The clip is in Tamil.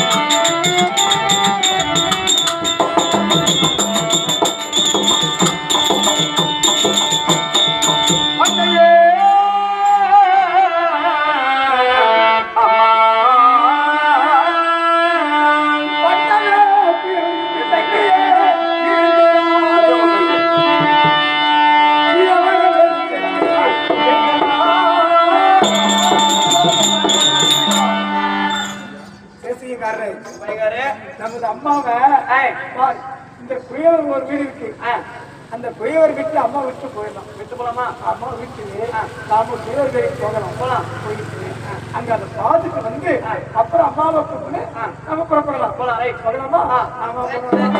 Música பைத்தியக்காரரு பைத்தியக்காரு நமது அம்மாவை இந்த குயவர் ஒரு வீடு இருக்கு. அந்த குயவர் விட்டு அம்மா விட்டு போயிடலாம். விட்டு போலாமா? அம்மா விட்டு நாம குயவர் வீட்டுக்கு போகலாம். போகலாம் போயிட்டு அங்க அந்த பார்த்துட்டு வந்து அப்புறம் அம்மாவை கூப்பிட்டு நம்ம புறப்படலாம். போலாம் ரைட். போகலாமா? ஆமா போகலாம்.